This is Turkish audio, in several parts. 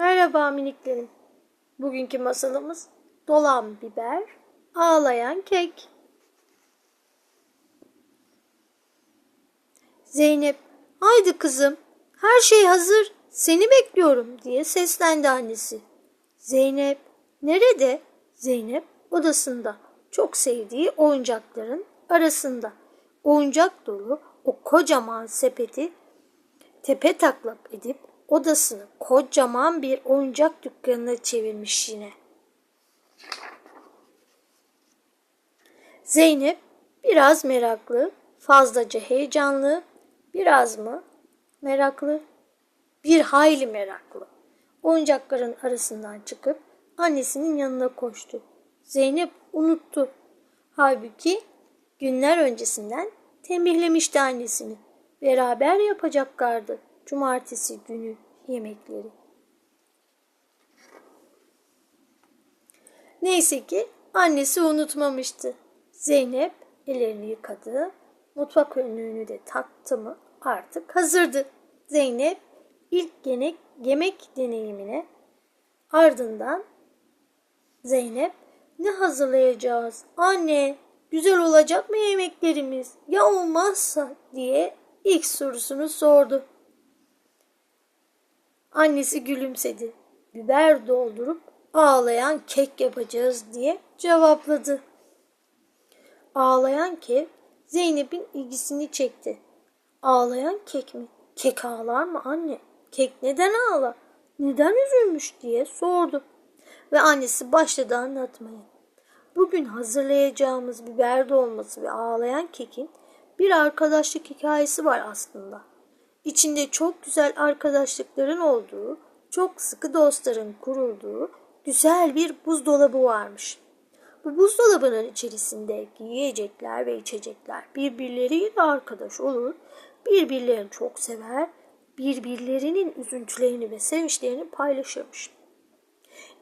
Merhaba miniklerim. Bugünkü masalımız dolan biber, ağlayan kek. Zeynep, haydi kızım, her şey hazır, seni bekliyorum diye seslendi annesi. Zeynep, nerede? Zeynep odasında, çok sevdiği oyuncakların arasında. Oyuncak dolu o kocaman sepeti tepe taklak edip odasını kocaman bir oyuncak dükkanına çevirmiş yine. Zeynep biraz meraklı, fazlaca heyecanlı, biraz mı meraklı, bir hayli meraklı. Oyuncakların arasından çıkıp annesinin yanına koştu. Zeynep unuttu. Halbuki günler öncesinden tembihlemişti annesini. Beraber yapacaklardı cumartesi günü yemekleri. Neyse ki annesi unutmamıştı. Zeynep ellerini yıkadı, mutfak önlüğünü de taktı mı artık hazırdı. Zeynep ilk yemek, yemek deneyimine ardından Zeynep ne hazırlayacağız? Anne güzel olacak mı yemeklerimiz? Ya olmazsa diye ilk sorusunu sordu. Annesi gülümsedi. Biber doldurup ağlayan kek yapacağız diye cevapladı. Ağlayan kek Zeynep'in ilgisini çekti. Ağlayan kek mi? Kek ağlar mı anne? Kek neden ağlar? Neden üzülmüş diye sordu. Ve annesi başladı anlatmaya. Bugün hazırlayacağımız biber dolması ve ağlayan kekin bir arkadaşlık hikayesi var aslında. İçinde çok güzel arkadaşlıkların olduğu, çok sıkı dostların kurulduğu güzel bir buzdolabı varmış. Bu buzdolabının içerisindeki yiyecekler ve içecekler birbirleriyle arkadaş olur, birbirlerini çok sever, birbirlerinin üzüntülerini ve sevinçlerini paylaşırmış.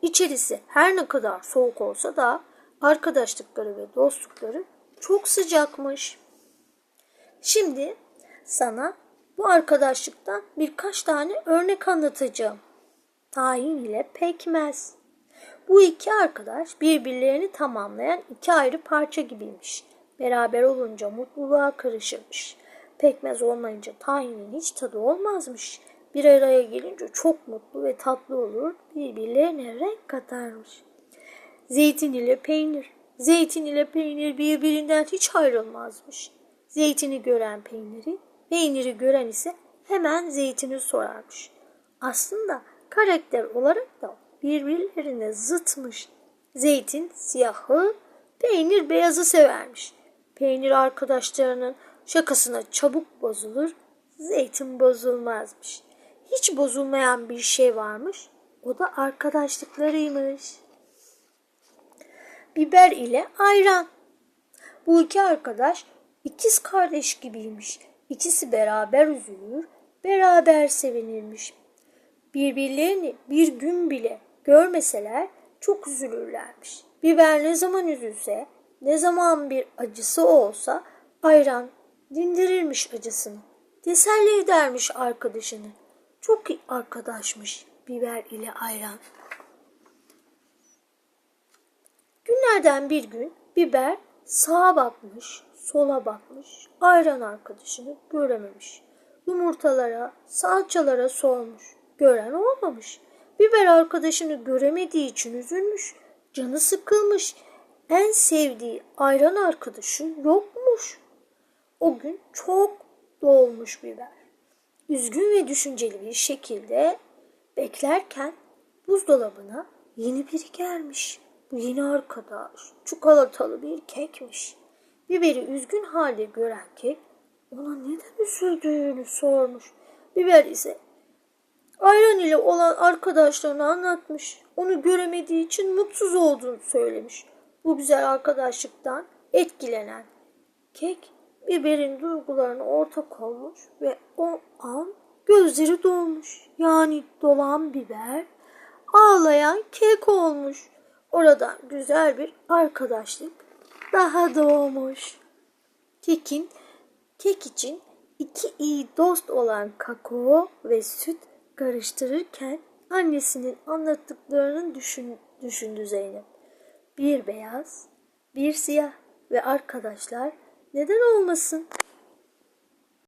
İçerisi her ne kadar soğuk olsa da arkadaşlıkları ve dostlukları çok sıcakmış. Şimdi sana bu arkadaşlıktan birkaç tane örnek anlatacağım. Tahin ile pekmez. Bu iki arkadaş birbirlerini tamamlayan iki ayrı parça gibiymiş. Beraber olunca mutluluğa karışırmış. Pekmez olmayınca tahinin hiç tadı olmazmış. Bir araya gelince çok mutlu ve tatlı olur, birbirlerine renk katarmış. Zeytin ile peynir. Zeytin ile peynir birbirinden hiç ayrılmazmış. Zeytini gören peyniri, peyniri gören ise hemen zeytini sorarmış. Aslında karakter olarak da birbirlerine zıtmış. Zeytin siyahı, peynir beyazı severmiş. Peynir arkadaşlarının şakasına çabuk bozulur, zeytin bozulmazmış. Hiç bozulmayan bir şey varmış, o da arkadaşlıklarıymış. Biber ile ayran. Bu iki arkadaş ikiz kardeş gibiymiş. İkisi beraber üzülür, beraber sevinirmiş. Birbirlerini bir gün bile görmeseler çok üzülürlermiş. Biber ne zaman üzülse, ne zaman bir acısı olsa ayran dindirirmiş acısını. Teselli edermiş arkadaşını. Çok iyi arkadaşmış biber ile ayran. Günlerden bir gün biber sağa bakmış, sola bakmış, ayran arkadaşını görememiş. Yumurtalara, salçalara sormuş, gören olmamış. Biber arkadaşını göremediği için üzülmüş, canı sıkılmış. En sevdiği ayran arkadaşı yokmuş. O gün çok dolmuş biber. Üzgün ve düşünceli bir şekilde beklerken buzdolabına yeni biri gelmiş. Yeni arkadaş çikolatalı bir kekmiş. Biber'i üzgün halde gören kek ona neden üzüldüğünü sormuş. Biber ise ayran ile olan arkadaşlarını anlatmış. Onu göremediği için mutsuz olduğunu söylemiş. Bu güzel arkadaşlıktan etkilenen kek biberin duygularına ortak olmuş ve o an gözleri dolmuş. Yani dolan biber ağlayan kek olmuş. Oradan güzel bir arkadaşlık daha doğmuş. Kekin kek için iki iyi dost olan kakao ve süt karıştırırken annesinin anlattıklarını düşün, düşündü Zeynep. Bir beyaz, bir siyah ve arkadaşlar neden olmasın?